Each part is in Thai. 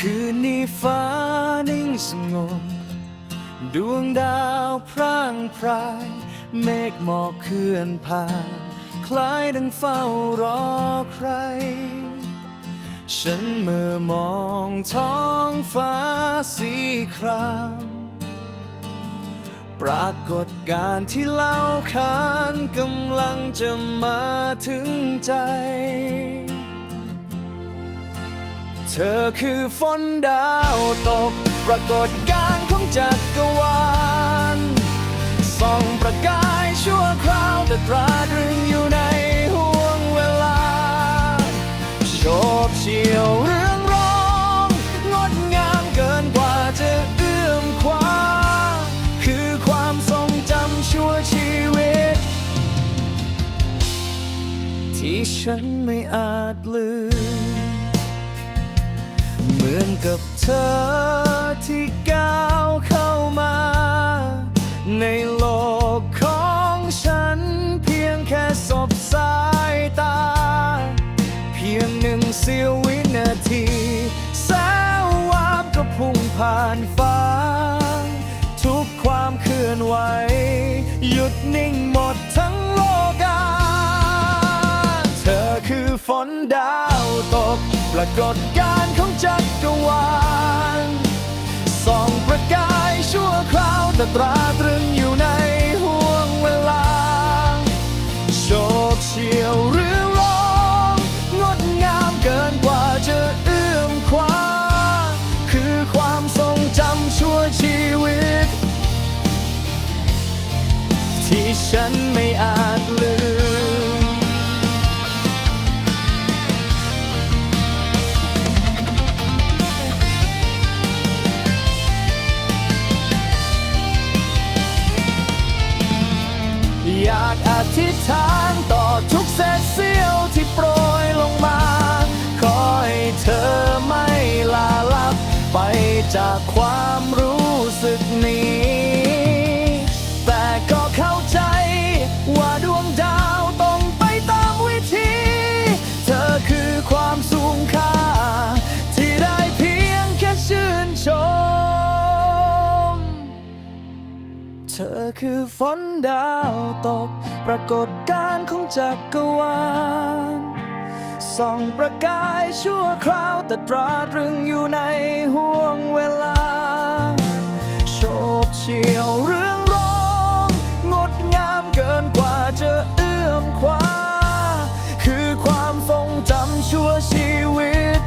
คืนนี้ฟ้านิ่งสงบ ดวงดาวพร่างพราย เมฆหมอกเคลื่อนผ่าน คล้ายดังเฝ้ารอใคร ฉันเมื่อมองท้องฟ้าสีคราม ปรากฏการที่เล่าขานกำลังจะมาถึงใจ ธอคือฝนดาวตก ปรากฏการณ์ของจักรวาลส่องประกายชั่วคราวแต่ตราตรึงอยู่ในห่วงเวลาโฉบเฉี่ยวเรื่องร้องงดงามเกินกว่าจะเอื้อมคว้า คือความทรงจำชั่วชีวิต ที่ฉันไม่อาจลืม มือนกับเธอที่ก้าวเข้ามา ในโลกของฉันเพียงแค่สบสายตา เพียงหนึ่งเสี้ยววินาทีแสงวาบก็พุ่งผ่านฟ้า ทุกความเคลื่อนไหว หยุดนิ่งหมดทั้งโลกา เธอคือฝนดาว ปรากฏการณ์ของจักรวาลส่องประกายชั่วคราวแต่ตราตรึงอยู่ในห่วงเวลา โชคเฉียวหรือร้องงดงามเกินกว่าจะเอื้อมคว้า คือความทรงจำชั่วชีวิต ที่ฉันไม่อาจลืม ทิศทางต่อทุกเศษเสี้ยวที่โปรย ธอคือฝนดาวตก ปรากฏการของจักรวาลส่องประกายชั่วคราวแต่ตราตรึงอยู่ในห่วงเวลา โชบเชี่ยวเรื่องร้องงดงามเกินกว่าจะเอื้อมคว้า คือความทรงจำชั่วชีวิต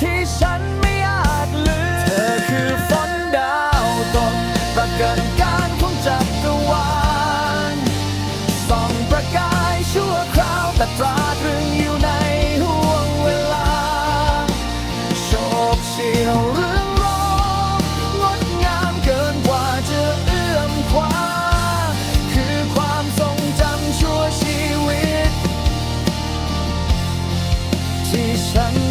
ที่ฉันไม่อาจลืม เธอคือฝนดาวตกประกันกั 山